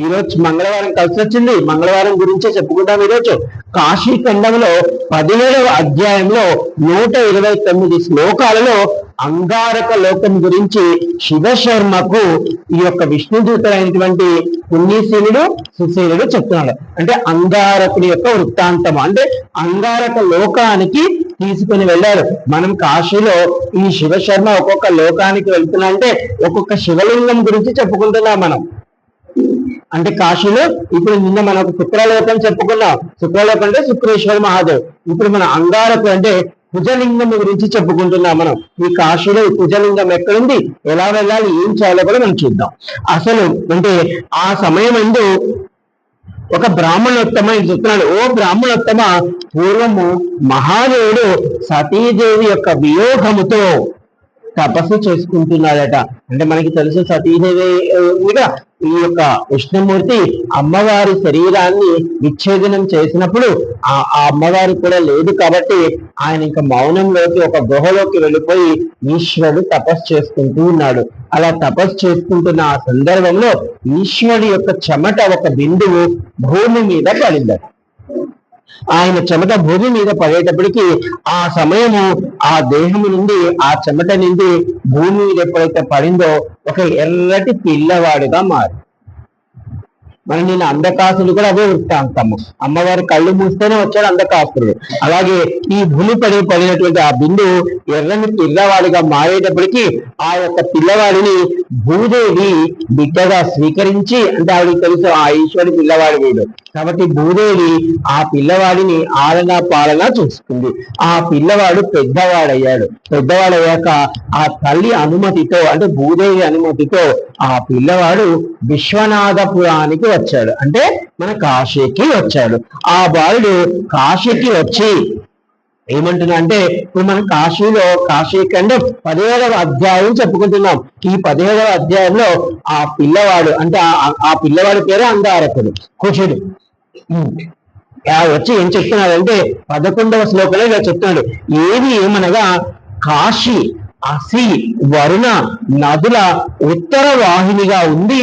ఈ రోజు మంగళవారం కలిసి వచ్చింది. మంగళవారం గురించే చెప్పుకుంటాం ఈరోజు. కాశీ ఖండంలో పదిహేడవ అధ్యాయంలో నూట ఇరవై తొమ్మిది శ్లోకాలలో అంగారక లోకం గురించి శివశర్మకు ఈ యొక్క విష్ణుదూతమైనటువంటి పుణ్యశీలుడు సుశీలుడు చెప్తున్నాడు. అంటే అంగారకుడి యొక్క వృత్తాంతం అంటే అంగారక లోకానికి తీసుకుని వెళ్ళారు. మనం కాశీలో ఈ శివశర్మ ఒక్కొక్క లోకానికి వెళ్తున్నా అంటే ఒక్కొక్క శివలింగం గురించి చెప్పుకుంటున్నాం మనం. అంటే కాశీలో ఇప్పుడు నిన్న మనం శుక్రలోకం చెప్పుకున్నాం. శుక్రలోకం అంటే శుక్రేశ్వర మహాదేవ్. ఇప్పుడు మన అంగారకు అంటే భుజలింగం గురించి చెప్పుకుంటున్నాం మనం. ఈ కాశీలో ఈ ఎక్కడుంది? ఎలా వెళ్ళాలి? ఏం చేయాలో కూడా మనం చూద్దాం. అసలు అంటే ఆ సమయం ఎందు ఒక బ్రాహ్మణోత్తమ ఇది చెప్తున్నాడు ఓ బ్రాహ్మణోత్తమ పూర్వము మహాదేవుడు సతీదేవి యొక్క వియోగముతో తపస్సు చేసుకుంటున్నాడట. అంటే మనకి తెలుసు సతీదేవి మీద ఈ యొక్క విష్ణుమూర్తి అమ్మవారి శరీరాన్ని విచ్ఛేదనం చేసినప్పుడు ఆ ఆ కూడా లేదు కాబట్టి ఆయన ఇంకా మౌనంలోకి ఒక గుహలోకి వెళ్ళిపోయి ఈశ్వరుడు తపస్సు చేసుకుంటూ ఉన్నాడు. అలా తపస్సు చేసుకుంటున్న ఆ సందర్భంలో ఈశ్వరుడు యొక్క చెమట ఒక బిందువు భూమి మీద పడిందట ఆయన చెమట భూమి మీద పడేటప్పటికి ఆ సమయము ఆ దేహము నుండి ఆ చెమట నుండి భూమి మీద ఎప్పుడైతే పడిందో ఒక ఎర్రటి పిల్లవాడుగా మారి మనం నేను అంధకాసుడు కూడా అదే వృత్తాంతము అమ్మవారి కళ్ళు మూస్తేనే వచ్చాడు అందకాసురుడు అలాగే ఈ భూమి పడి పడినటువంటి ఆ బిందు ఎర్రని పిల్లవాడిగా మారేటప్పటికి ఆ యొక్క పిల్లవాడిని భూదేవి బిడ్డగా స్వీకరించి అంటే ఆవిడకి తెలుసు ఆ ఈశ్వరి పిల్లవాడి వీడు. కాబట్టి భూదేవి ఆ పిల్లవాడిని ఆలన పాలన చూసుకుంది ఆ పిల్లవాడు పెద్దవాడయ్యాడు. పెద్దవాడయ్యాక ఆ తల్లి అనుమతితో అంటే భూదేవి అనుమతితో ఆ పిల్లవాడు విశ్వనాథపురానికి వచ్చాడు. అంటే మన కాశీకి వచ్చాడు. ఆ బాలుడు కాశీకి వచ్చి ఏమంటున్నా అంటే ఇప్పుడు మనం కాశీలో కాశీ కంటే పదిహేడవ అధ్యాయం చెప్పుకుంటున్నాం. ఈ పదిహేడవ అధ్యాయంలో ఆ పిల్లవాడు అంటే ఆ- పిల్లవాడి పేరు అంగారకుడు కుషుడు. ఆ వచ్చి ఏం చెప్తున్నాడంటే పదకొండవ శ్లోకంలో ఇలా చెప్తున్నాడు. ఏది ఏమనగా కాశీ అసి వరుణ నదుల ఉత్తర వాహినిగా ఉంది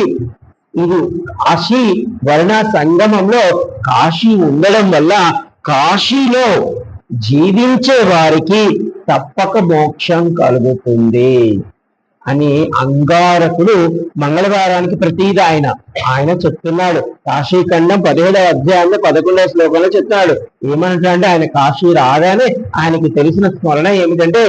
ఇది కాశీ వర్ణ సంగమంలో కాశీ ఉండడం వల్ల కాశీలో జీవించే వారికి తప్పక మోక్షం కలుగుతుంది. అని అంగారకుడు మంగళవారానికి ప్రతీది ఆయన. ఆయన చెప్తున్నాడు. కాశీఖండం పదిహేడవ అధ్యాయంలో పదకొండవ శ్లోకంలో చెప్తున్నాడు. ఏమంటాడంటే ఆయన కాశీ రాగానే ఆయనకి తెలిసిన స్మరణ ఏమిటంటే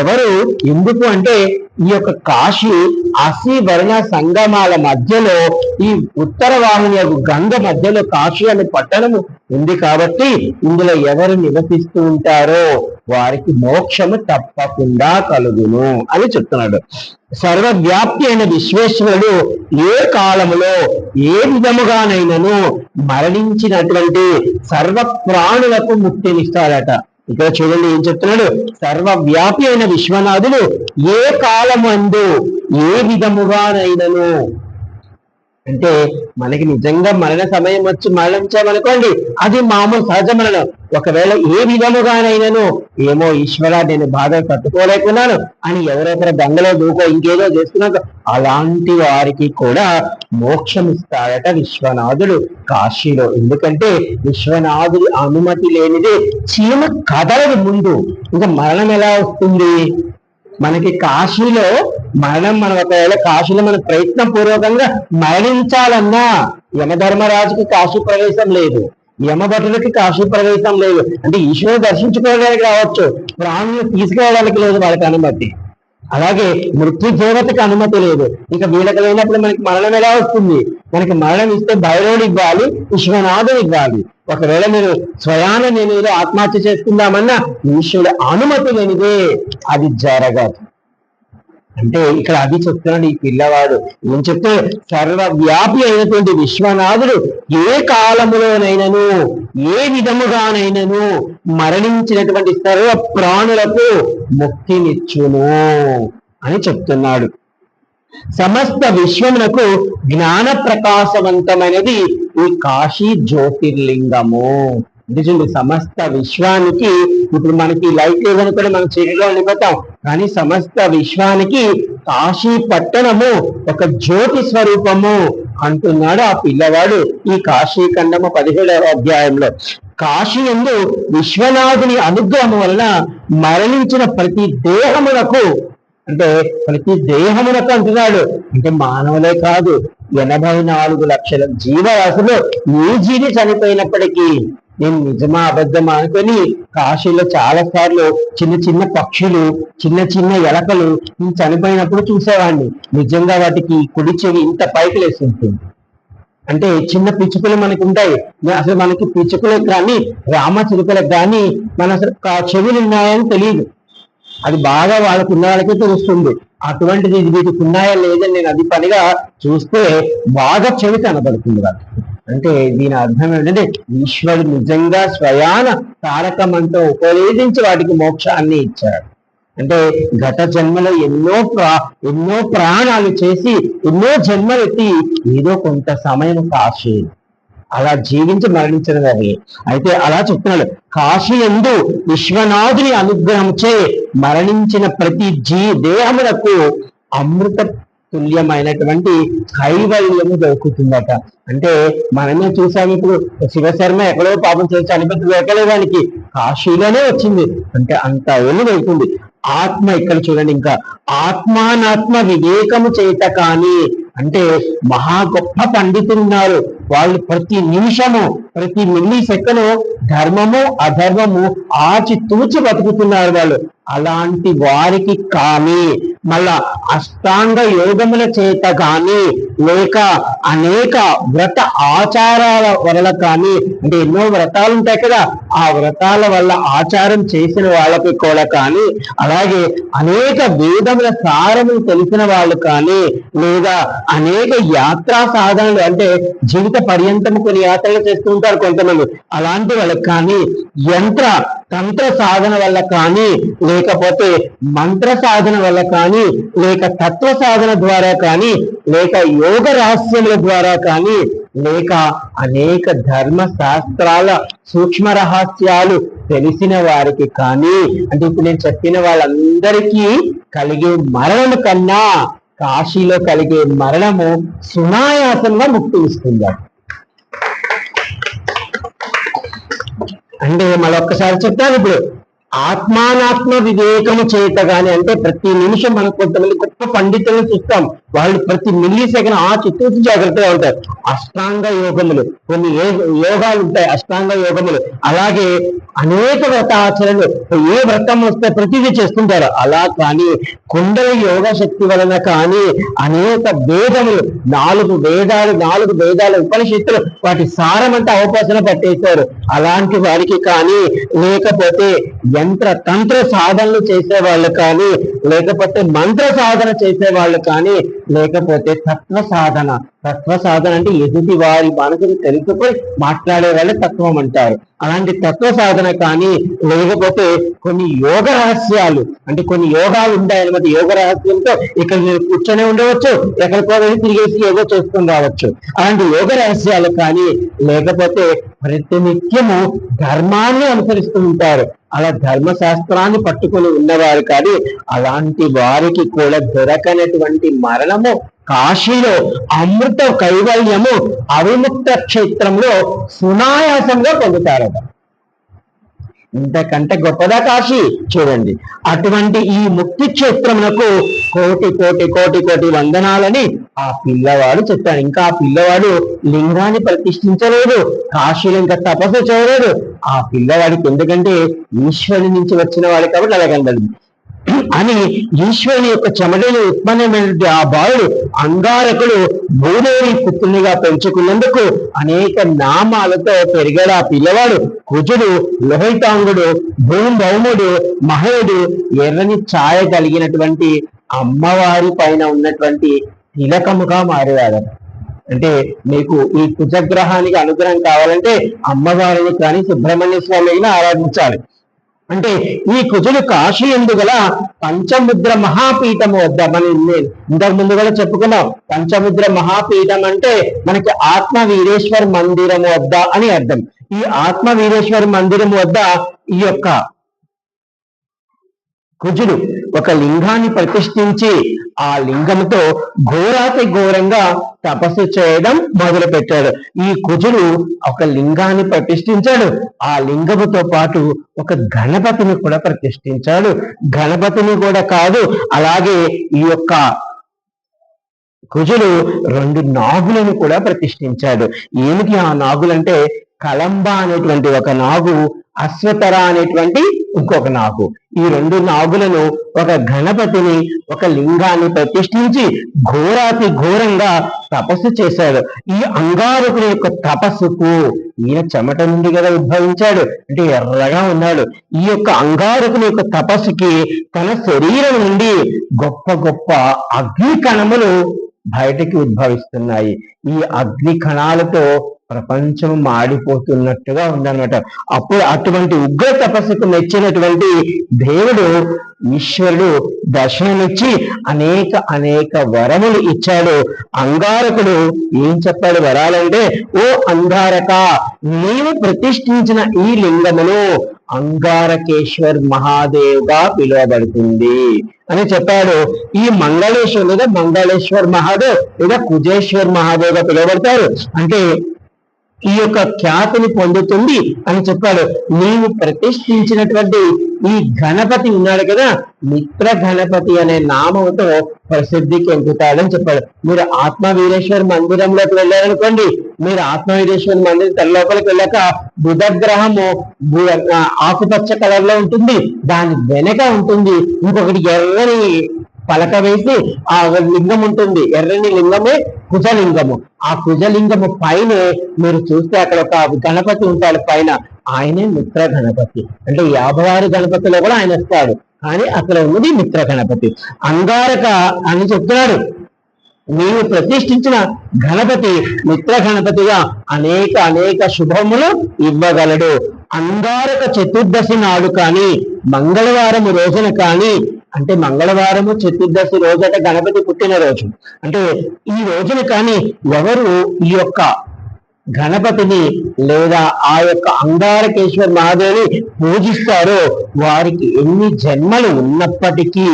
ఎవరు ఎందుకు అంటే ఈ యొక్క కాశీ అసి వర్ణ సంగమాల మధ్యలో ఈ ఉత్తర వాహిని యొక్క గంగ మధ్యలో కాశీ అనే పట్టణము ఉంది కాబట్టి ఇందులో ఎవరు నివసిస్తూ ఉంటారో వారికి మోక్షము తప్పకుండా కలుగును అని చెప్తున్నాడు. సర్వవ్యాప్తి అయిన విశ్వేశ్వరుడు ఏ కాలములో ఏ విధముగానైనను మరణించినటువంటి సర్వ ప్రాణులకు ముక్తినిస్తాడట. ఇక్కడ చూడండి ఏం చెప్తున్నాడు? సర్వవ్యాపి అయిన విశ్వనాథుడు ఏ కాలమందు ఏ విధముగానైనను అంటే మనకి నిజంగా మరణ సమయం వచ్చి మరణించామనుకోండి అది మామూలు సహజ మరణం. ఒకవేళ ఏ విధముగానైనాను ఏమో ఈశ్వర నేను బాధ తట్టుకోలేకున్నాను అని ఎవరెవర గంగలో దూకో ఇంకేదో చేస్తున్నాక అలాంటి వారికి కూడా మోక్షం ఇస్తాడట విశ్వనాథుడు కాశీలో. ఎందుకంటే విశ్వనాథుడి అనుమతి లేనిదే చీమ కదలదు ముందు. ఇంకా మరణం ఎలా వస్తుంది? మనకి కాశీలో మరణం మనం ఒకవేళ కాశీలో మన ప్రయత్న పూర్వకంగా మరణించాలన్నా యమధర్మరాజుకి కాశీ ప్రవేశం లేదు. యమభటులకి కాశీ ప్రవేశం లేదు. అంటే ఈశ్వరుడు దర్శించుకోవడానికి రావచ్చు. ప్రాణులు తీసుకెళ్ళడానికి లేదు వాళ్ళకి అనుమతి. అలాగే మృత్యు దేవతకి అనుమతి లేదు. ఇంకా వీళ్ళకి లేనప్పుడు మనకి మరణం ఎలా వస్తుంది? మనకి మరణం ఇస్తే భైరవుడు ఇవ్వాలి విశ్వనాథుడు ఇవ్వాలి. ఒకవేళ మీరు స్వయాన నేను ఏదో ఆత్మహత్య చేసుకుందామన్నా ఈశ్వరుడు అనుమతి లేనిదే అది జరగదు. అంటే ఇక్కడ అది చెప్తున్నాడు ఈ పిల్లవాడు. ఏం చెప్తే సర్వవ్యాపి అయినటువంటి విశ్వనాథుడు ఏ కాలములోనైనను ఏ విధముగానైనను మరణించినటువంటి సర్వ ప్రాణులకు ముక్తినిచ్చును అని చెప్తున్నాడు. సమస్త విశ్వమునకు జ్ఞాన ప్రకాశవంతమైనది ఈ కాశీ జ్యోతిర్లింగము. అంటే చూడండి సమస్త విశ్వానికి ఇప్పుడు మనకి లైట్ లేదని కూడా మనం చీకటిలో ఉండిపోతాం కానీ సమస్త విశ్వానికి కాశీ పట్టణము ఒక జ్యోతి స్వరూపము అంటున్నాడు ఆ పిల్లవాడు ఈ కాశీఖండము పదిహేడవ అధ్యాయంలో. కాశీ ఎందు విశ్వనాథుని అనుగ్రహం వలన మరణించిన ప్రతి దేహమునకు అంటే ప్రతి దేహమునకు అంటున్నాడు. అంటే మానవులే కాదు ఎనభై నాలుగు లక్షల జీవరాశులు ఏ జీవి చనిపోయినప్పటికీ నేను నిజమా అబద్ధమా అనుకొని కాశీలో చాలా సార్లు చిన్న చిన్న పక్షులు చిన్న చిన్న ఎలకలు నేను చనిపోయినప్పుడు చూసేవాడిని. నిజంగా వాటికి కుడి చెవి ఇంత పైకి లేసి అంటే చిన్న పిచ్చుకలు మనకు ఉంటాయి. అసలు మనకి పిచ్చుకలకు కానీ రామ చిలుకలకు కానీ మన అసలు చెవులు ఉన్నాయని తెలియదు. అది బాగా వాళ్ళకు ఉన్న వాళ్ళకే తెలుస్తుంది. అటువంటిది ఇది వీటికి ఉన్నాయా లేదని నేను అది పనిగా చూస్తే బాగా చెవి కనబడుతుంది వాళ్ళకి అంటే దీని అర్థం ఏంటంటే ఈశ్వరుడు నిజంగా స్వయాన తారక మంత్రం ఉపయోగించి వాటికి మోక్షాన్ని ఇచ్చాడు. అంటే గత జన్మలో ఎన్నో ప్రా ఎన్నో ప్రాణాలు చేసి ఎన్నో జన్మలు ఎత్తి ఏదో కొంత సమయం కాసేది అలా జీవించి మరణించిన అది. అయితే అలా చెప్తున్నాడు కాశీ ఎందు విశ్వనాథుని అనుగ్రహంచే మరణించిన ప్రతి జీ దేహములకు అమృత తుల్యమైనటువంటి కైవల్యము దొరుకుతుందట. అంటే మనమే చూసాము ఇప్పుడు శివశర్మ ఎక్కడో పాపం చేసి చనిపోతుంది దొరకలేదానికి కాశీలోనే వచ్చింది. అంటే అంత వెళ్ళి వెళ్తుంది? ఆత్మ ఇక్కడ చూడండి ఇంకా ఆత్మానాత్మ వివేకము చేత కానీ అంటే మహా గొప్ప పండితులున్నారు వాళ్ళు ప్రతి నిమిషము ప్రతి మిల్లీ సెకను ధర్మము అధర్మము ఆచి తూచి బతుకుతున్నారు వాళ్ళు. అలాంటి వారికి కానీ మళ్ళా అష్టాంగ యోగముల చేత కానీ లేక అనేక వ్రత ఆచారాల వల్ల కానీ అంటే ఎన్నో వ్రతాలు ఉంటాయి కదా ఆ వ్రతాల వల్ల ఆచారం చేసిన వాళ్ళకి కూడా కానీ అలాగే అనేక వేదముల సారములు తెలిసిన వాళ్ళు కానీ లేదా అనేక యాత్రా సాధనలు అంటే జీవిత పర్యంతం కొన్ని యాత్రలు చేస్తూ ఉంటారు కొంతమంది. అలాంటి వాళ్ళకి కానీ యంత్ర తంత్ర సాధన వల్ల కానీ లేకపోతే మంత్ర సాధన వల్ల కానీ లేక తత్వ సాధన ద్వారా కానీ లేక యోగ రహస్యముల ద్వారా కానీ లేక అనేక ధర్మ శాస్త్రాల సూక్ష్మ రహస్యాలు తెలిసిన వారికి కానీ అంటే ఇప్పుడు నేను చెప్పిన వాళ్ళందరికీ కలిగే మరణం కన్నా కాశీలో కలిగే మరణము సునాయాసంగా ముక్తి ఇస్తుంది అంటే మళ్ళొక్కసారి చెప్తాను ఇప్పుడు. ఆత్మానాత్మ వివేకము చేత గాని అంటే ప్రతి నిమిషం మనం కొంతమంది గొప్ప పండితులను చూస్తాం. వాళ్ళు ప్రతి మిల్లీ సెకండ్ ఆ చుట్టూ జాగ్రత్తగా ఉంటారు. అష్టాంగ యోగములు కొన్ని యోగాలు ఉంటాయి అష్టాంగ యోగములు. అలాగే అనేక వ్రత ఆచరణలు ఏ వ్రతం వస్తే ప్రతిదీ చేస్తుంటారు. అలా కానీ కొండల యోగ శక్తి వలన కానీ అనేక భేదములు నాలుగు వేదాలు నాలుగు వేదాల ఉపనిషత్తులు వాటి సారమంతా అవపోసన పట్టేశారు. అలాంటి వారికి కానీ లేకపోతే యంత్ర తంత్ర సాధనలు చేసే వాళ్ళు కానీ లేకపోతే మంత్ర సాధన చేసే వాళ్ళు కానీ లేకపోతే తత్వ సాధన తత్వ సాధన అంటే ఎదుటి వారి మనసును తెలుసుకొని మాట్లాడే వాళ్ళే తత్వం అంటారు. అలాంటి తత్వ సాధన కానీ లేకపోతే కొన్ని యోగ రహస్యాలు అంటే కొన్ని యోగాలు ఉంటాయన్నమాట యోగ రహస్యంతో ఇక్కడ మీరు కూర్చొని ఉండవచ్చు ఎక్కడికో వెళ్ళి తిరిగేసి యోగా చేసుకుని రావచ్చు. అలాంటి యోగ రహస్యాలు కానీ లేకపోతే ప్రతినిత్యము ధర్మాన్ని అనుసరిస్తూ ఉంటారు. అలా ధర్మశాస్త్రాన్ని పట్టుకొని ఉన్నవారు కానీ అలాంటి వారికి కూడా దొరకనటువంటి మరణము కాశీలో అమృత కైవల్యము అవిముక్త క్షేత్రంలో సునాయాసంగా పొందుతారట. ఇంతకంటే గొప్పదా కాశీ? చూడండి. అటువంటి ఈ ముక్తి క్షేత్రమునకు కోటి కోటి కోటి కోటి వందనాలని ఆ పిల్లవాడు చెప్పాడు. ఇంకా ఆ పిల్లవాడు లింగాన్ని ప్రతిష్ఠించలేదు. కాశీలు ఇంకా తపస్సు చేయలేదు. ఆ పిల్లవాడికి ఎందుకంటే ఈశ్వరుని నుంచి వచ్చిన వాడు కాబట్టి అలా కనబడింది. అని ఈశ్వరుని యొక్క చెమటలు ఉత్పన్నమైనటువంటి ఆ బాలుడు అంగారకుడు భూదేవి పుత్రునిగా పెంచుకున్నందుకు అనేక నామాలతో పెరిగాడు ఆ పిల్లవాడు. కుజుడు లోహితాంగుడు భూభౌముడు మహేడు ఎర్రని ఛాయ కలిగినటువంటి అమ్మవారి పైన ఉన్నటువంటి తిలకముగా మారేవాడు. అంటే మీకు ఈ కుజగ్రహానికి అనుగ్రహం కావాలంటే అమ్మవారిని కానీ సుబ్రహ్మణ్య స్వామిని ఆరాధించాలి. అంటే ఈ కుజుడు కాశీ ఎందు గల పంచముద్ర మహాపీఠము వద్ద మనం ఇన్ని- ఇంతకు ముందు కూడా చెప్పుకున్నాం. పంచముద్ర మహాపీఠం అంటే మనకి ఆత్మ వీరేశ్వర మందిరం వద్ద అని అర్థం. ఈ ఆత్మ వీరేశ్వర మందిరం వద్ద ఈ యొక్క కుజుడు ఒక లింగాన్ని ప్రతిష్ఠించి ఆ లింగంతో ఘోరాతి ఘోరంగా తపస్సు చేయడం మొదలు పెట్టాడు ఈ కుజుడు ఒక లింగాన్ని ప్రతిష్ఠించాడు. ఆ లింగముతో పాటు ఒక గణపతిని కూడా ప్రతిష్ఠించాడు. గణపతిని కూడా కాదు అలాగే ఈ యొక్క కుజుడు రెండు నాగులను కూడా ప్రతిష్ఠించాడు. ఏమిటి ఆ నాగులంటే కలంబ అనేటువంటి ఒక నాగు అశ్వతర అనేటువంటి ఇంకొక నాగు. ఈ రెండు నాగులను ఒక గణపతిని ఒక లింగాన్ని ప్రతిష్ఠించి ఘోరాతి ఘోరంగా తపస్సు చేశాడు. ఈ అంగారకుని యొక్క తపస్సుకు ఈయన చెమట నుండి కదా ఉద్భవించాడు. అంటే ఎర్రగా ఉన్నాడు. ఈ యొక్క అంగారకుని యొక్క తపస్సుకి తన శరీరం నుండి గొప్ప గొప్ప అగ్ని కణములు బయటికి ఉద్భవిస్తున్నాయి. ఈ అగ్ని కణాలతో ప్రపంచం మాడిపోతున్నట్టుగా ఉందన్నమాట. అప్పుడు అటువంటి ఉగ్ర తపస్సుకు మెచ్చినటువంటి దేవుడు ఈశ్వరుడు దర్శనమిచ్చి అనేక అనేక వరములు ఇచ్చాడు. అంగారకుడు ఏం చెప్పాడు వరాలంటే ఓ అంగారక నీవు ప్రతిష్ఠించిన ఈ లింగమును అంగారకేశ్వర్ మహాదేవ్గా పిలువబడుతుంది. అని చెప్పాడు. ఈ మంగళేశ్వర్ లేదా మంగళేశ్వర్ మహాదేవ్ లేదా కుజేశ్వర్ మహాదేవ్గా పిలువబడతారు. అంటే ఈ యొక్క ఖ్యాతిని పొందుతుంది అని చెప్పాడు. నీవు ప్రతిష్ఠించినటువంటి ఈ గణపతి ఉన్నాడు కదా మిత్ర గణపతి అనే నామంతో ప్రసిద్ధికి ఎంకుతాడని చెప్పాడు. మీరు ఆత్మవీరేశ్వర మందిరంలోకి వెళ్ళారనుకోండి మీరు ఆత్మవీరేశ్వర మందిరం తన లోపలికి వెళ్ళాక బుధగ్రహము బు- ఆకుపచ్చ కలర్లో ఉంటుంది దాని వెనక ఉంటుంది ఇంకొకటి ఎర్రని పలక వేసి ఆ లింగం ఉంటుంది. ఎర్రని లింగమే కుజలింగము. ఆ కుజలింగము పైన మీరు చూస్తే అక్కడ ఒక గణపతి ఉంటాడు. పైన ఆయనే మిత్ర గణపతి అంటే యాభై ఆరు గణపతిలో కూడా ఆయన వస్తాడు. కానీ అక్కడ ఉన్నది మిత్ర గణపతి అంగారక అని చెప్తున్నాడు. నీవు ప్రతిష్ఠించిన గణపతి మిత్ర గణపతిగా అనేక అనేక శుభములు ఇవ్వగలడు. అంగారక చతుర్దశి నాడు కానీ మంగళవారం రోజున కానీ అంటే మంగళవారము చతుర్దశి రోజట గణపతి పుట్టిన రోజు అంటే ఈ రోజున కానీ ఎవరు ఈ యొక్క గణపతిని లేదా ఆ యొక్క అంగారకేశ్వర మహాదేవిని పూజిస్తారో వారికి ఎన్ని జన్మలు ఉన్నప్పటికీ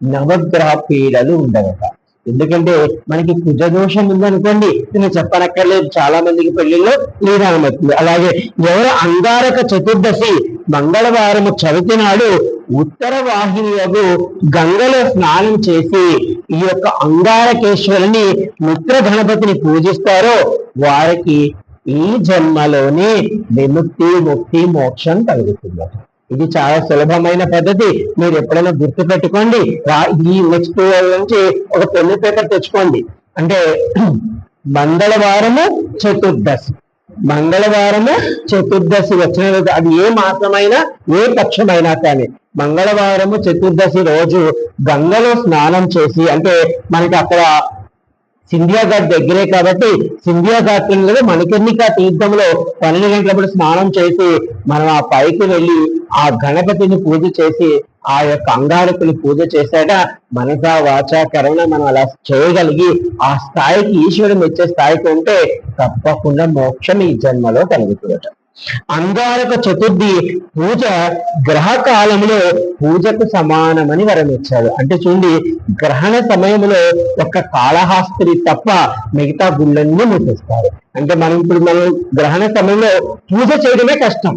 నవగ్రహ పీడలు ఉండవట. ఎందుకంటే మనకి కుజ దోషం ఉందనుకోండి నేను చెప్పనక్కర్లేదు చాలా మందికి పెళ్ళిలో లీనామవుతుంది అలాగే ఎవరు అంగారక చతుర్దశి మంగళవారము చవితి నాడు ఉత్తర వాహినియగు గంగలో స్నానం చేసి ఈ యొక్క అంగారకేశ్వరుని మిత్ర గణపతిని పూజిస్తారో వారికి ఈ జన్మలోనే విముక్తి ముక్తి మోక్షం కలుగుతుంది. ఇది చాలా సులభమైన పద్ధతి. మీరు ఎప్పుడైనా గుర్తు పెట్టుకోండి. ఈ నెక్స్ట్ నుంచి ఒక పెన్ను పేపర్ తెచ్చుకోండి. అంటే మంగళవారము చతుర్దశి. మంగళవారము చతుర్దశి వచ్చిన రోజు అది ఏ మాసమైనా ఏ పక్షమైనా కానీ మంగళవారము చతుర్దశి రోజు గంగలో స్నానం చేసి అంటే మనకి అక్కడ సింధియా ఘాట్ దగ్గరే కాబట్టి సింధియా ఘాట్లో మణికర్ణిక తీర్థంలో పన్నెండు గంటలప్పుడు స్నానం చేసి మనం ఆ పైకి వెళ్ళి ఆ గణపతిని పూజ చేసి ఆ యొక్క అంగారకుని పూజ చేశాక మనస వాచ కరణ మనం అలా చేయగలిగి ఆ స్థాయికి ఈశ్వరుడు మెచ్చే స్థాయికి ఉంటే తప్పకుండా మోక్షం ఈ జన్మలో కలుగుతుందట. అంగారక చతుర్థి పూజ గ్రహ కాలంలో పూజకు సమానమని వరం ఇచ్చాడు అంటే చూడండి గ్రహణ సమయంలో ఒక్క కాళహాస్త్రి తప్ప మిగతా గుళ్ళన్నీ మూసేస్తారు. అంటే మనం ఇప్పుడు మనం గ్రహణ సమయంలో పూజ చేయడమే కష్టం.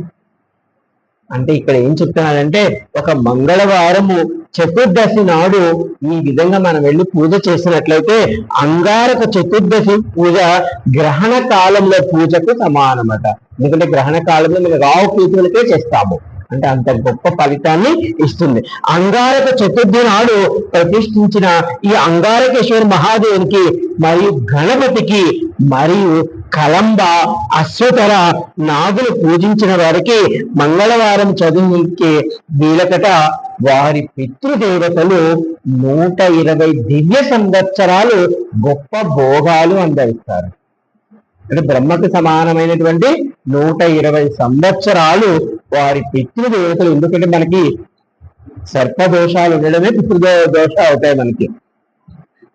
అంటే ఇక్కడ ఏం చెప్తున్నాడంటే ఒక మంగళవారము చతుర్దశి నాడు ఈ విధంగా మనం వెళ్ళి పూజ చేసినట్లయితే అంగారక చతుర్దశి పూజ గ్రహణ కాలంలో పూజకు సమానమట. ఎందుకంటే గ్రహణ కాలంలో మేము రావు పూజలకే చేస్తాము. అంటే అంత గొప్ప ఫలితాన్ని ఇస్తుంది. అంగారక చతుర్థి నాడు ప్రతిష్ఠించిన ఈ అంగారకేశ్వర మహాదేవునికి మరియు గణపతికి మరియు కలంబ అశ్వతర నాగులు పూజించిన వారికి మంగళవారం చదువుకి వీలకట వారి పితృదేవతలు నూట ఇరవై దివ్య సంవత్సరాలు గొప్ప భోగాలు అందరిస్తారు అంటే బ్రహ్మకు సమానమైనటువంటి నూట ఇరవై సంవత్సరాలు వారి పితృదేవతలు ఎందుకంటే మనకి సర్ప దోషాలు ఉండడమే పితృదో దోష అవుతాయి మనకి.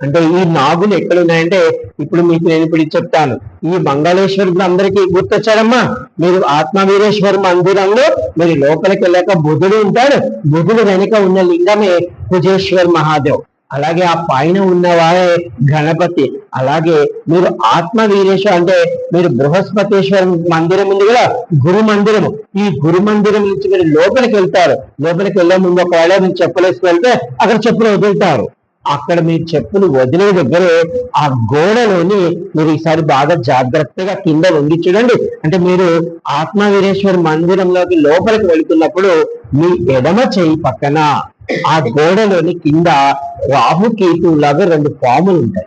అంటే ఈ నాగులు ఎక్కడున్నాయంటే ఇప్పుడు మీకు నేను ఇప్పుడు చెప్తాను. ఈ మంగళేశ్వరుడు అందరికీ గుర్తొచ్చారమ్మా. మీరు ఆత్మవీరేశ్వర మందిరంలో మీరు లోపలికి వెళ్ళాక బుధుడు ఉంటాడు. బుధుడు వెనుక ఉన్న లింగమే కుజేశ్వర్ మహాదేవ్. అలాగే ఆ పైన ఉన్నవారే గణపతి. అలాగే మీరు ఆత్మ వీరేశ్వర అంటే మీరు బృహస్పతేశ్వర మందిరం ఉంది కదా గురు మందిరము. ఈ గురు మందిరం నుంచి మీరు లోపలికి వెళ్తారు. లోపలికి వెళ్ళే ముందు ఒకవేళ మీరు చెప్పులేసి వెళ్తే అక్కడ చెప్పులు వదులుతారు. అక్కడ మీరు చెప్పులు వదిలే దగ్గరే ఆ గోడలోని మీరు ఈసారి బాగా జాగ్రత్తగా కింద వంగి చూడండి. అంటే మీరు ఆత్మవీరేశ్వర మందిరంలోకి లోపలికి వెళుతున్నప్పుడు మీ ఎడమ చేయి పక్కన ఆ గోడలోని కింద రాహుకేతు లాగా రెండు పాములు ఉంటాయి.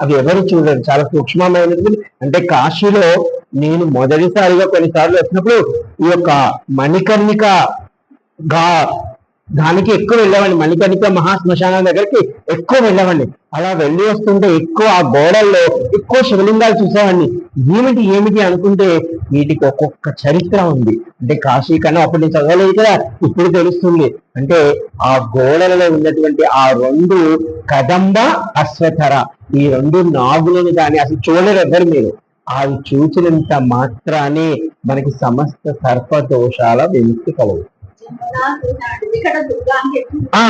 అవి ఎవరు చూడరు. చాలా సూక్ష్మమైనది. అంటే కాశీలో నేను మొదటిసారిగా కొన్నిసార్లు వచ్చినప్పుడు ఈ యొక్క మణికర్ణిక గా దానికి ఎక్కువ వెళ్ళవండి మణికర్ణిక మహాశ్మశానం దగ్గరికి ఎక్కువ వెళ్ళవండి అలా వెళ్ళి వస్తుంటే ఎక్కువ ఆ గోడల్లో ఎక్కువ శివలింగాలు చూసేవాడిని. ఏమిటి ఏమిటి అనుకుంటే వీటికి ఒక్కొక్క చరిత్ర ఉంది. అంటే కాశీ కన్నా అప్పుడు నేను చదవలేదు కదా ఇప్పుడు తెలుస్తుంది. అంటే ఆ గోడలలో ఉన్నటువంటి ఆ రెండు కదంబ అశ్వథర ఈ రెండు నాగులను కానీ అసలు చూడరు ఎవ్వరు మీరు. అవి చూసినంత మాత్రానే మనకి సమస్త సర్ప దోషాల విముక్తి కలవు. ఇక్కడ దుర్గా అని చెప్పి ఆ.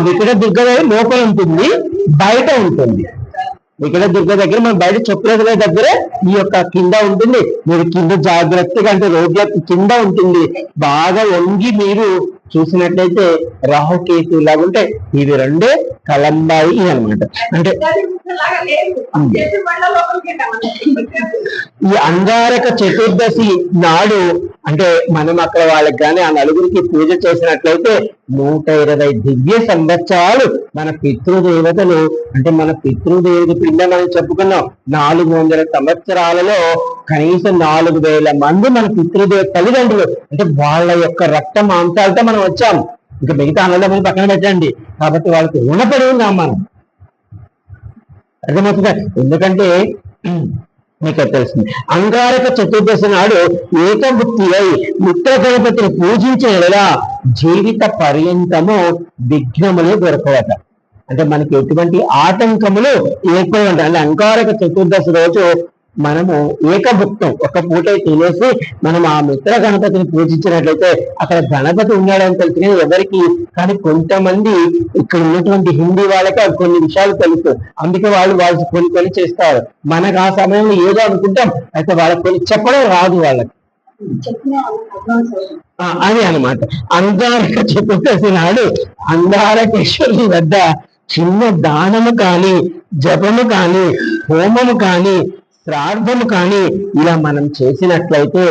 వికట దుర్గ దగ్గర లోపల ఉంటుంది బయట ఉంటుంది. వికట దుర్గ దగ్గర మన బయట చెప్పుల దగ్గర ఈ యొక్క కింద ఉంటుంది. మీరు కింద జాగ్రత్తగా అంటే రోడ్ల కింద ఉంటుంది. బాగా వంగి మీరు చూసినట్లయితే రాహుకేతు లాగా ఉంటాయి ఇవి రెండే కలంబాయి అన్నమాట అంటే. ఈ అంగారక చతుర్దశి నాడు అంటే మనం అక్కడ వాళ్ళకి కానీ ఆ నలుగురికి పూజ చేసినట్లయితే నూట ఇరవై దివ్య సంవత్సరాలు మన పితృదేవతలు అంటే మన పితృదేవత పిండం మనం చెప్పుకున్నాం. నాలుగు వందల సంవత్సరాలలో కనీసం నాలుగు వేల మంది మన పితృదేవ తల్లిదండ్రులు అంటే వాళ్ళ యొక్క రక్త మాంసాలతో మనం వచ్చాం. ఇంకా మిగతా అన్నదమ్ములు పక్కన పెట్టండి. కాబట్టి వాళ్ళకి రుణపడి ఉన్నాం మనం. అర్థమవుతుందా? ఎందుకంటే మీకు తెలుస్తుంది. అంగారక చతుర్దశి నాడు ఏకముక్తి అయి మిత్ర గణపతిని పూజించిన ఎడల జీవిత పర్యంతము విఘ్నములు దొరకవట. అంటే మనకి ఎటువంటి ఆటంకములు ఏర్పడవంట. అంటే అంగారక చతుర్దశి రోజు మనము ఏకభుక్తం. ఒక పూట తినేసి మనం ఆ మిత్ర గణపతిని పూజించినట్లయితే అక్కడ గణపతి ఉన్నాడని తెలిసి కానీ ఎవరికి? కానీ కొంతమంది ఇక్కడ ఉన్నటువంటి హిందీ వాళ్ళకి కొన్ని విషయాలు తెలుసు. అందుకే వాళ్ళు వాళ్ళు కొన్ని కొన్ని చేస్తారు. మనకు ఆ సమయంలో ఏదో అనుకుంటాం. అయితే వాళ్ళకి కొన్ని చెప్పడం రాదు వాళ్ళకి. అది అన్నమాట. అంగారక చతుర్దశి నాడు అంగారకేశ్వరుని వద్ద చిన్న దానము కానీ జపము కానీ హోమము కానీ శ్రాద్ధము కానీ ఇలా మనం చేసినట్లయితే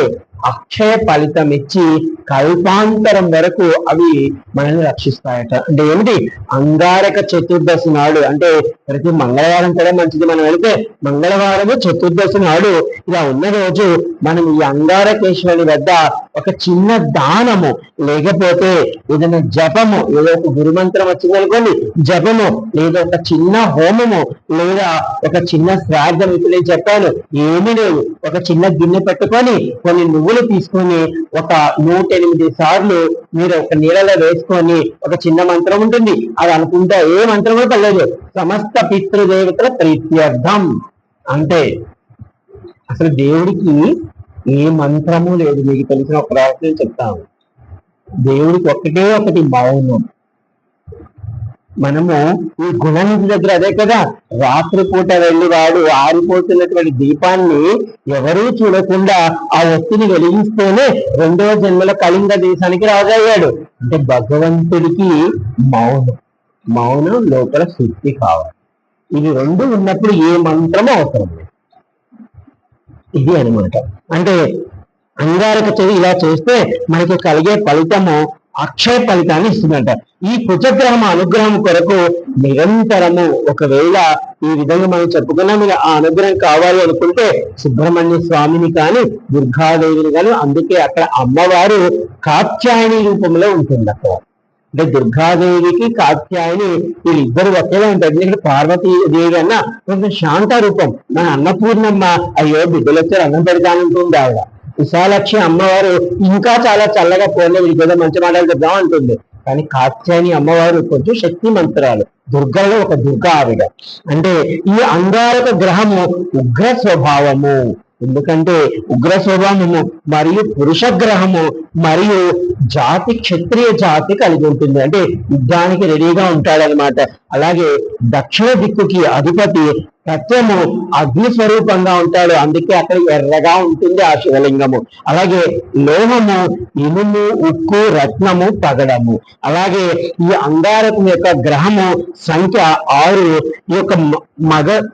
అక్షయ ఫలితం ఇచ్చి కల్పాంతరం వరకు అవి మనల్ని రక్షిస్తాయట. అంటే ఏమిటి? అంగారక చతుర్దశి నాడు అంటే ప్రతి మంగళవారం కూడా మంచిది. మనం వెళితే మంగళవారము చతుర్దశి నాడు ఇలా ఉన్న రోజు మనం ఈ అంగారకేశ్వరుని వద్ద ఒక చిన్న దానము లేకపోతే ఏదైనా జపము ఏదో ఒక గురుమంత్రం వచ్చిందనుకోండి జపము లేదా ఒక చిన్న హోమము లేదా ఒక చిన్న శ్రాద్ధం ఇప్పుడు నేను చెప్పాను ఏమీ లేదు. ఒక చిన్న గిన్నె పెట్టుకొని కొన్ని నువ్వులు తీసుకొని ఒక నూట ఎనిమిది సార్లు మీరు ఒక నీళ్ళలో వేసుకొని ఒక చిన్న మంత్రం ఉంటుంది. అది అనుకుంటే ఏ మంత్రం కూడా పర్లేదు. సమస్త పితృదేవతల ప్రీత్యర్థం. అంటే అసలు దేవుడికి ఏ మంత్రము లేదు. మీకు తెలిసిన ఒక రహస్యం చెప్తాను. దేవుడికి ఒకటే ఒకటి మౌనం. మనము ఈ గుణనిధి దగ్గర అదే కదా రాత్రిపూట వెళ్ళి వాడు ఆరిపోతున్నటువంటి దీపాన్ని ఎవరూ చూడకుండా ఆ ఒత్తిని వెలిగిస్తేనే రెండవ జన్మల కళింగ దేశానికి రాజయ్యాడు. అంటే భగవంతుడికి మౌనం. మౌనం లోపల శుద్ధి కావాలి. ఇవి రెండు ఉన్నప్పుడు ఏ మంత్రము అవసరం లేదు. ఇది అనమాట అంటే అంగారక చెవి ఇలా చేస్తే మనకి కలిగే ఫలితము అక్షయ ఫలితాన్ని ఇస్తుందంట. ఈ కుజగ్రహం అనుగ్రహం కొరకు నిరంతరము ఒకవేళ ఈ విధంగా మనం చెప్పుకున్నాం మీరు ఆ అనుగ్రహం కావాలి అనుకుంటే సుబ్రహ్మణ్య స్వామిని కానీ దుర్గాదేవిని కానీ అందుకే అక్కడ అమ్మవారు కాత్యాయని రూపంలో ఉంటుంది అక్కడ అంటే దుర్గాదేవికి కాత్యాయని వీళ్ళిద్దరు ఒకేలా ఉంటారు. ఎందుకంటే పార్వతీదేవి అన్న కొంచెం శాంత రూపం. మన అన్నపూర్ణమ్మ అయ్యో బిడ్డలొచ్చారు అన్నం పెడతానంటుంది ఆవిడ. విశాలక్షి అమ్మవారు ఇంకా చాలా చల్లగా పోలే వీళ్ళకి మంచి మాటలు చెప్దాం అంటుంది కానీ కాత్యాయని అమ్మవారు కొంచెం శక్తి మంత్రాలు. దుర్గలో ఒక దుర్గ ఆవిడ. అంటే ఈ అంగారక గ్రహము ఉగ్ర స్వభావము. ఎందుకంటే ఉగ్ర స్వభావము మరియు పురుష గ్రహము మరియు జాతి క్షత్రియ జాతి కలిగి ఉంటుంది. అంటే యుద్ధానికి రెడీగా ఉంటాడనమాట అలాగే దక్షిణ దిక్కుకి అధిపతి తత్వము అగ్ని స్వరూపంగా ఉంటాడు. అందుకే అక్కడ ఎర్రగా ఉంటుంది ఆ శివలింగము. అలాగే లోహము ఇనుము ఉక్కు రత్నము పగడము. అలాగే ఈ అంగారకం యొక్క గ్రహము సంఖ్య ఆరు. ఈ యొక్క మ- మగ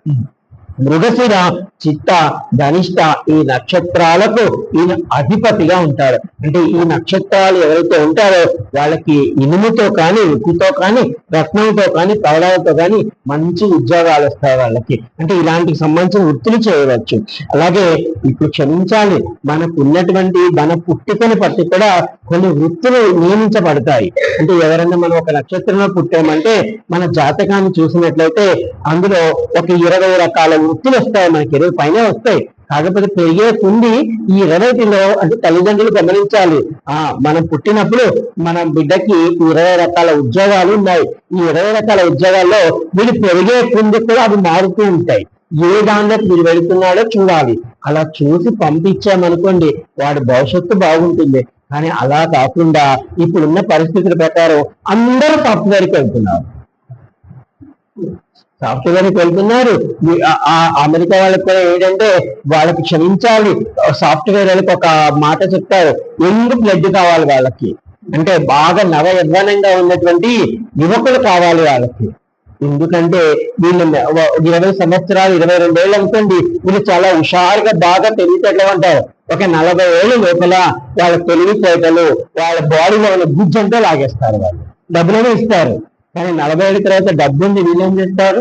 మృగశిర చిత్త ధనిష్ట ఈ నక్షత్రాలకు ఈయన అధిపతిగా ఉంటాడు. అంటే ఈ నక్షత్రాలు ఎవరైతే ఉంటారో వాళ్ళకి ఇనుముతో కానీ ఉక్కుతో కానీ రత్నంతో కానీ పగడాలతో కానీ మంచి ఉద్యోగాలు వస్తాయి వాళ్ళకి. అంటే ఇలాంటి సంబంధించిన వృత్తులు చేయవచ్చు. అలాగే ఇప్పుడు క్షమించాలి మనకు ఉన్నటువంటి మన పుట్టుకని బట్టి కూడా కొన్ని వృత్తులు నియమించబడతాయి. అంటే ఎవరైనా మనం ఒక నక్షత్రంలో పుట్టామంటే మన జాతకాన్ని చూసినట్లయితే అందులో ఒక ఇరవై రకాల వృత్తులు వస్తాయి మనకి కెరీర్ పైన వస్తాయి. కాకపోతే పెరిగే కుండి ఈ ఇరవైటిలో అంటే తల్లిదండ్రులు గమనించాలి. ఆ మనం పుట్టినప్పుడు మన బిడ్డకి ఇరవై రకాల ఉద్యోగాలు ఉన్నాయి. ఈ ఇరవై రకాల ఉద్యోగాల్లో వీడు పెరిగే కుండి కూడా అవి మారుతూ ఉంటాయి. ఏ దానిలోకి మీరు వెళుతున్నాడో చూడాలి. అలా చూసి పంపించామనుకోండి వాడి భవిష్యత్తు బాగుంటుంది. కానీ అలా కాకుండా ఇప్పుడున్న పరిస్థితుల ప్రకారం అందరూ సాఫ్ట్వేర్కి వెళ్తున్నారు. సాఫ్ట్వేర్కి వెళ్తున్నారు. ఆ- అమెరికా వాళ్ళకి కూడా ఏంటంటే వాళ్ళకి క్షమించాలి. సాఫ్ట్వేర్ వాళ్ళకి ఒక మాట చెప్తారు. ఎందుకు బ్లడ్ కావాలి వాళ్ళకి? అంటే బాగా నవ యవ్వనంగా ఉన్నటువంటి యువకులు కావాలి వాళ్ళకి. ఎందుకంటే వీళ్ళు ఇరవై సంవత్సరాలు ఇరవై రెండేళ్ళు అనుకోండి వీళ్ళు చాలా హుషారుగా బాగా తెలివితేటలు ఉంటారు. ఒక నలభై ఏళ్ళు లోపల వాళ్ళ తెలివితేటలు వాళ్ళ బాడీలో ఉన్న గుజ్జంతా లాగేస్తారు వాళ్ళు. డబ్బులనే ఇస్తారు. కానీ నలభై ఏడు తర్వాత డబ్బు ఉంది వీళ్ళు ఏం చేస్తారు?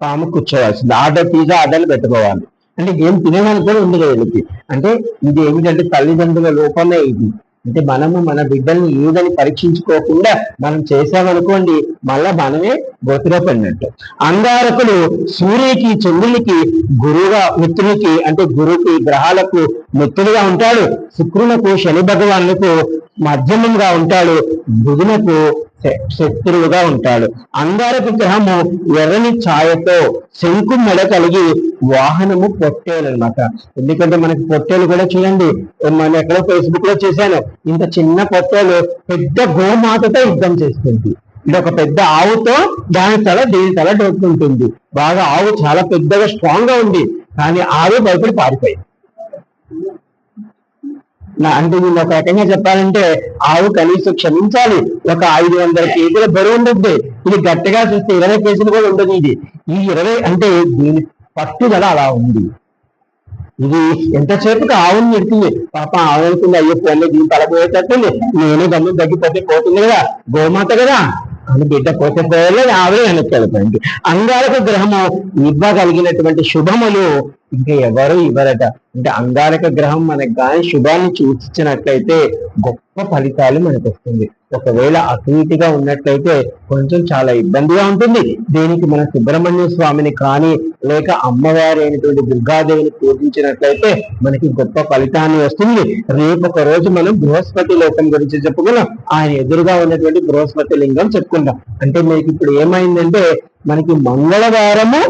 పాము కూర్చోవాల్సింది. ఆర్డర్ పిజ్జా ఆర్డర్లు పెట్టుకోవాలి. అంటే ఏం తినేవాళ్ళు కూడా ఉండదు వీళ్ళకి. అంటే ఇది ఏమిటంటే తల్లిదండ్రుల లోపమే ఇది. అంటే మనము మన బిడ్డల్ని ఏదని పరీక్షించుకోకుండా మనం చేసామనుకోండి మళ్ళా మనమే గోతిలో పడినట్టు అంగారకులు సూర్యుకి చంద్రునికి గురువుగా మిత్రునికి అంటే గురువుకి గ్రహాలకు మిత్రుడుగా ఉంటాడు. శుక్రులకు శని భగవానులకు మధ్యమంగా ఉంటాడు. బుధునకు శత్రువుగా ఉంటాడు. అంగారక గ్రహము ఎర్రని ఛాయతో శంకు మెడ కలిగి వాహనము పొట్టేలు అనమాట ఎందుకంటే మనకి పొట్టేలు కూడా చూడండి. మనం ఎక్కడో ఫేస్బుక్లో చూశాను. ఇంత చిన్న పొట్టేలు పెద్ద గోమాతతో యుద్ధం చేస్తుంది. ఇది ఒక పెద్ద ఆవుతో దాని తల దీని తల డోకుంటుంది బాగా ఆవు చాలా పెద్దగా స్ట్రాంగ్గా ఉంది. కానీ ఆవు భయపడి పారిపోయింది. నా అంటే దీన్ని ఒక రకంగా చెప్పాలంటే ఆవు కనీసం క్షమించాలి. ఒక ఐదు వందల కేజీల బరువు ఉంటుంది. ఇది గట్టిగా చూస్తే ఇరవై కేజీలు కూడా ఉండదు ఇది. ఈ ఇరవై అంటే దీని పట్టుదల అలా ఉంది. ఇది ఎంతసేపుకి ఆవుని పెడుతుంది పాప ఆవు అనుకుంది అయ్యో పొన్ను దీని తలపోయేటట్టుంది నేను గమ్ము తగ్గిపోతే పోతుంది కదా గోమాత కదా. అని బిడ్డ పోతే పోయలేదు ఆవిడే వెనక్కి వెళ్ళిపోయింది అంగారక గ్రహము ఇవ్వగలిగినటువంటి శుభములు ఇంకా ఎవరు ఇవ్వరట? అంటే అంగారక గ్రహం మనకు కానీ శుభాన్ని చూసినట్లయితే గొప్ప ఫలితాలు మనకు వస్తుంది. ఒకవేళ అటు ఉన్నట్లయితే కొంచెం చాలా ఇబ్బందిగా ఉంటుంది. దీనికి మన సుబ్రహ్మణ్య స్వామిని కానీ లేక అమ్మవారి అయినటువంటి దుర్గాదేవిని పూజించినట్లయితే మనకి గొప్ప ఫలితాన్ని వస్తుంది. రేపు ఒక రోజు మనం బృహస్పతి లోకం గురించి చెప్పుకున్నాం. ఆయన ఎదురుగా ఉన్నటువంటి బృహస్పతి లింగం చెప్పుకుంటాం. అంటే మీకు ఇప్పుడు ఏమైందంటే మనకి మంగళవారము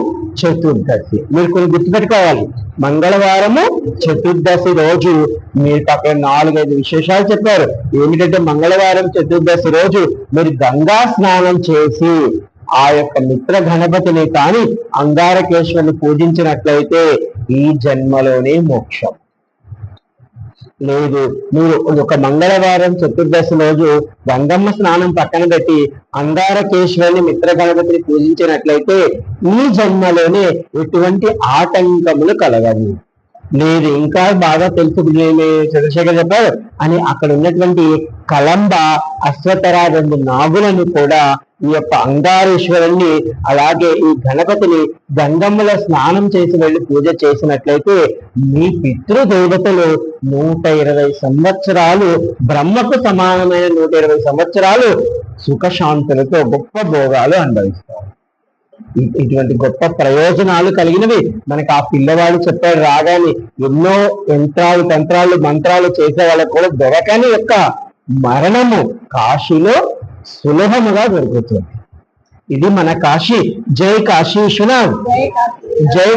చతుర్దశి. మీరు కొన్ని గుర్తుపెట్టుకోవాలి. మంగళవారము చతుర్దశి రోజు. మీరు పక్కన నాలుగైదు విశేషాలు చెప్పారు. ఏమిటంటే మంగళవారం చతుర్దశి రోజు మీరు గంగా స్నానం చేసి ఆ యొక్క మిత్ర గణపతిని కానీ అంగారకేశ్వరుని పూజించినట్లయితే ఈ జన్మలోనే మోక్షం. లేదు. మీరు ఒక మంగళవారం చతుర్దశి రోజు గంగమ్మ స్నానం పక్కన పెట్టి అంగారకేశ్వరుని మిత్ర గణపతిని పూజించినట్లయితే ఈ జన్మలోనే ఎటువంటి ఆటంకములు కలగవు. లేదు ఇంకా బాగా తెలుసుకునేమే చంద్రశేఖర్ చెప్పారు అని అక్కడ ఉన్నటువంటి కలంబ అశ్వతర రెండు నాగులను కూడా ఈ యొక్క అంగారేశ్వరుణ్ణి అలాగే ఈ గణపతిని గంగమ్మలో స్నానం చేసి వెళ్ళి పూజ చేసినట్లయితే మీ పితృదేవతలు నూట ఇరవై సంవత్సరాలు బ్రహ్మకు సమానమైన నూట ఇరవై సంవత్సరాలు సుఖశాంతులతో గొప్ప భోగాలు అనుభవిస్తారు. ఇటువంటి గొప్ప ప్రయోజనాలు కలిగినవి. మనకు ఆ పిల్లవాడు చెప్పాడు రాగానే ఎన్నో యంత్రాలు తంత్రాలు మంత్రాలు చేసే వాళ్ళకు కూడా దొరకని యొక్క మరణము కాశీలో సులభముగా దొరుకుతుంది ఇది మన కాశీ జై కాశీ విశ్వనాథ్ జయ కాశీ జై